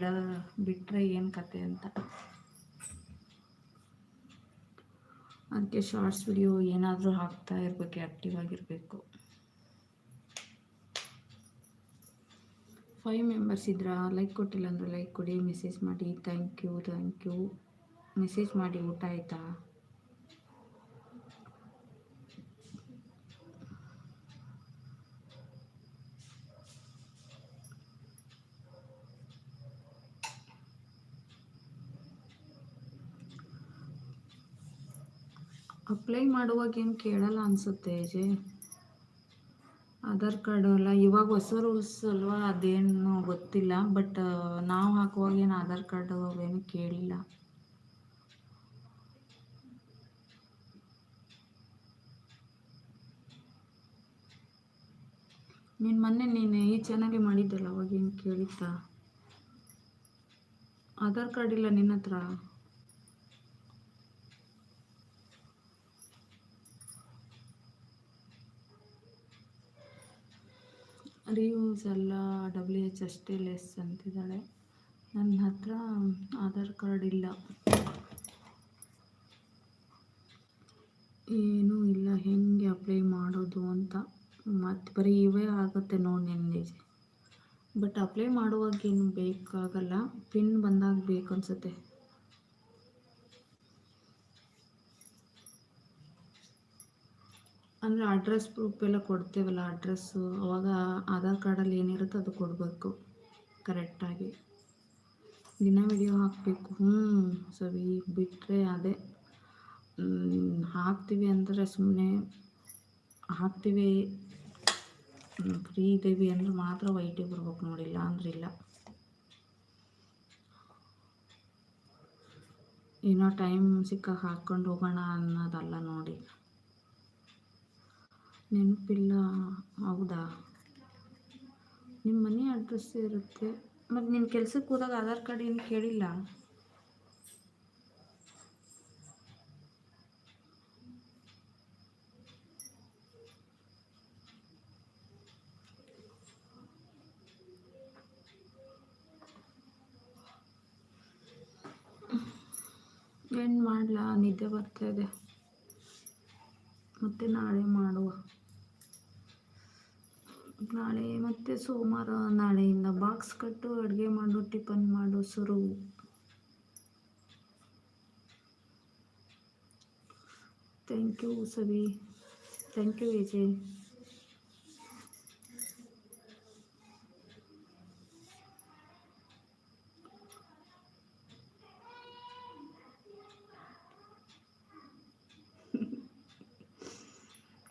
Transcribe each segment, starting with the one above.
ಬಿಡ ಬಿಟ್ಟರೆ ಏನು ಕತೆ ಅಂತ. ಅದಕ್ಕೆ ಶಾರ್ಟ್ಸ್ ವಿಡಿಯೋ ಏನಾದರೂ ಹಾಕ್ತಾ ಇರಬೇಕು ಆ್ಯಕ್ಟಿವ್ ಆಗಿರಬೇಕು. ಫೈವ್ ಮೆಂಬರ್ಸ್ ಇದ್ರಾ? ಲೈಕ್ ಕೊಟ್ಟಿಲ್ಲ ಅಂದರೆ ಲೈಕ್ ಕೊಡಿ ಮೆಸೇಜ್ ಮಾಡಿ. Thank you thank you message ಮಾಡಿ ಊಟ ಆಯಿತಾ? ಅಪ್ಲೈ ಮಾಡುವಾಗ ಏನು ಕೇಳಲ್ಲ ಅನಿಸುತ್ತೆ ಜೆ ಆಧಾರ್ ಕಾರ್ಡು ಅಲ್ಲ, ಇವಾಗ ಹೊಸ ರೂಲ್ಸ್ ಅಲ್ವಾ, ಅದೇನು ಗೊತ್ತಿಲ್ಲ ಬಟ್ ನಾವು ಹಾಕುವಾಗ ಏನು ಆಧಾರ್ ಕಾರ್ಡ್ ಅವೇನು ಕೇಳಿಲ್ಲ. ನೀನು ಮೊನ್ನೆ ನೀನು ಈ ಚಾನಲ್ಗೆ ಮಾಡಿದ್ದಲ್ಲ ಅವಾಗೇನು ಕೇಳಿತ್ತಾ ಆಧಾರ್ ಕಾರ್ಡ್ ಇಲ್ಲ ನಿನ್ನ ಹತ್ರ ರಿಯೂಸ್ ಎಲ್ಲ ಡಬ್ಲ್ಯೂ ಎಚ್ ಅಷ್ಟೇ ಲೆಸ್ ಅಂತಿದ್ದಾಳೆ. ನನ್ನ ಹತ್ರ ಆಧಾರ್ ಕಾರ್ಡ್ ಇಲ್ಲ. ಏನೂ ಇಲ್ಲ, ಹೆಂಗೆ ಅಪ್ಲೈ ಮಾಡೋದು ಅಂತ. ಮತ್ತು ಬರೀ ಇವೇ ಆಗುತ್ತೆ ನೋಡಿ ನನಗೆ. ಬಟ್ ಅಪ್ಲೈ ಮಾಡುವಾಗ ಏನು ಬೇಕಾಗಲ್ಲ ಪಿನ್ ಬಂದಾಗ ಬೇಕು ಅನ್ಸುತ್ತೆ. ಅಂದರೆ ಅಡ್ರೆಸ್ ಪ್ರೂಫ್ ಎಲ್ಲ ಕೊಡ್ತೇವಲ್ಲ ಅಡ್ರೆಸ್ಸು ಅವಾಗ ಆಧಾರ್ ಕಾರ್ಡಲ್ಲಿ ಏನಿರುತ್ತೆ ಅದು ಕೊಡಬೇಕು ಕರೆಕ್ಟಾಗಿ ದಿನ ವಿಡಿಯೋ ಹಾಕಬೇಕು. ಹ್ಞೂ ಸರಿ ಬಿಟ್ಟರೆ ಅದೇ. ಹಾಕ್ತೀವಿ ಅಂದರೆ ಸುಮ್ಮನೆ ಹಾಕ್ತೀವಿ. ಫ್ರೀ ಇದ್ದೀವಿ ಅಂದ್ರೆ ಮಾತ್ರ ವೈಟಿಗೆ ಬರ್ಬೇಕು ನೋಡಿಲ್ಲ ಅಂದ್ರೆ ಇಲ್ಲ. ಏನೋ ಟೈಮ್ ಸಿಕ್ಕಾಗ ಹಾಕ್ಕೊಂಡು ಹೋಗೋಣ ಅನ್ನೋದಲ್ಲ ನೋಡಿ. ನೆನಪಿಲ್ಲ. ಹೌದಾ? ನಿಮ್ಮ ಮನೆ ಅಡ್ರೆಸ್ ಇರುತ್ತೆ. ಮತ್ತು ನಿನ್ನ ಕೆಲ್ಸಕ್ಕೆ ಹೋದಾಗ ಆಧಾರ್ ಕಾರ್ಡ್ ಏನು ಕೇಳಿಲ್ಲ? ಏನು ಮಾಡಲ? ನಿದ್ದೆ ಬರ್ತಾ ಇದೆ. ಮತ್ತೆ ನಾಳೆ ಮಾಡುವ. ನಾಳೆ ಮತ್ತೆ ಸೋಮವಾರ ನಾಳೆಯಿಂದ ಬಾಕ್ಸ್ ಕಟ್ಟು, ಅಡುಗೆ ಮಾಡು, ಟಿಫನ್ ಮಾಡು, ಶುರು. Thank you Savi. Thank you Vijay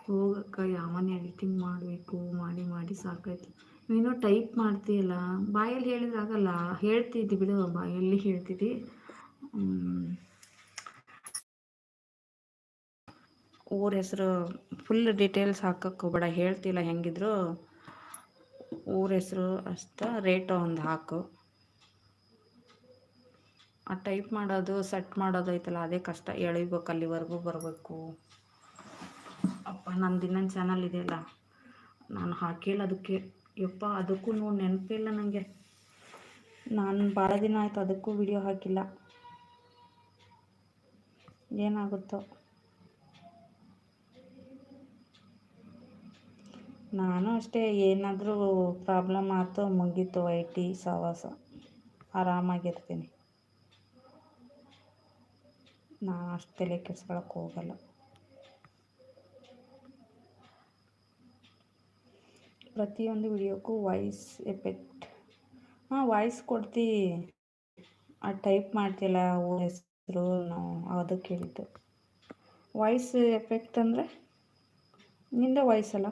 ಹೋಗಕ್ಕ ಯಾವನ್ ಎಡಿಟಿಂಗ್ ಮಾಡಬೇಕು, ಮಾಡಿ ಮಾಡಿ ಸಾಕೈತಿ ನೀನು ಟೈಪ್ ಮಾಡ್ತೀಯಲ್ಲ, ಬಾಯಲ್ಲಿ ಹೇಳಿದ್ರೆ ಆಗಲ್ಲ. ಹೇಳ್ತಿದ್ದಿ ಬಿಡು, ಬಾಯಲ್ಲಿ ಹೇಳ್ತಿದ್ದಿ. ಊರ ಹೆಸರು ಫುಲ್ ಡೀಟೇಲ್ಸ್ ಹಾಕಕ್ಕೆ ಹೋಗ್ಬೇಡ ಹೇಳ್ತಿಲ್ಲ ಹೆಂಗಿದ್ರು. ಊರ ಹೆಸರು ಅಷ್ಟ ರೇಟ್ ಒಂದು ಹಾಕು. ಆ ಟೈಪ್ ಮಾಡೋದು ಸೆಟ್ ಮಾಡೋದು ಐತಲ್ಲ, ಅದೇ ಕಷ್ಟ. ಎಳಿಬೇಕು, ಅಲ್ಲಿವರೆಗೂ ಬರಬೇಕು. ಅಪ್ಪ ನಂದು ಇನ್ನೊಂದು ಚಾನಲ್ ಇದೆಯಲ್ಲ, ನಾನು ಹಾಕಿಲ್ಲ ಅದಕ್ಕೆ ಯಪ್ಪ ಅದಕ್ಕೂ ನೆನಪಿಲ್ಲ ನನಗೆ ನಾನು ಭಾಳ ದಿನ ಆಯಿತು ಅದಕ್ಕೂ ವಿಡಿಯೋ ಹಾಕಿಲ್ಲ. ಏನಾಗುತ್ತೋ. ನಾನು ಅಷ್ಟೇ, ಏನಾದರೂ ಪ್ರಾಬ್ಲಮ್ ಆಯ್ತು ಮುಗೀತು ಐ ಟಿ ಸಹವಾಸ, ಆರಾಮಾಗಿರ್ತೀನಿ. ನಾನು ಅಷ್ಟು ತಲೆ ಕೆಡ್ಸ್ಕೊಳಕ್ಕೆ ಹೋಗಲ್ಲ. ಪ್ರತಿಯೊಂದು ವಿಡಿಯೋಕ್ಕೂ ವಾಯ್ಸ್ ಎಫೆಕ್ಟ್ ಹಾಂ ವಾಯ್ಸ್ ಕೊಡ್ತಿ. ಆ ಟೈಪ್ ಮಾಡ್ತಿಲ್ಲ ಹೆಸರು, ನಾವು ಅದಕ್ಕೆ ಹೇಳಿದ್ದು ವಾಯ್ಸ್ ಎಫೆಕ್ಟ್ ಅಂದರೆ ನಿಂದ ವಾಯ್ಸ್ ಅಲ್ಲ?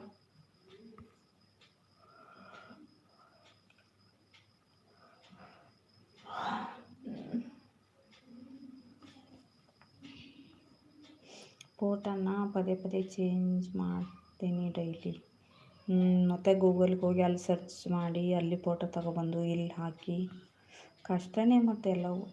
ಫೋಟೋನ ಪದೇ ಪದೇ ಚೇಂಜ್ ಮಾಡ್ತೀನಿ ಡೈಲಿ ಮತ್ತು ಗೂಗಲ್ಗೆ ಹೋಗಿ ಅಲ್ಲಿ ಸರ್ಚ್ ಮಾಡಿ ಅಲ್ಲಿ ಫೋಟೋ ತಗೊಬಂದು ಇಲ್ಲಿ ಹಾಕಿ. ಕಷ್ಟವೇ ಮತ್ತು ಎಲ್ಲವೂ.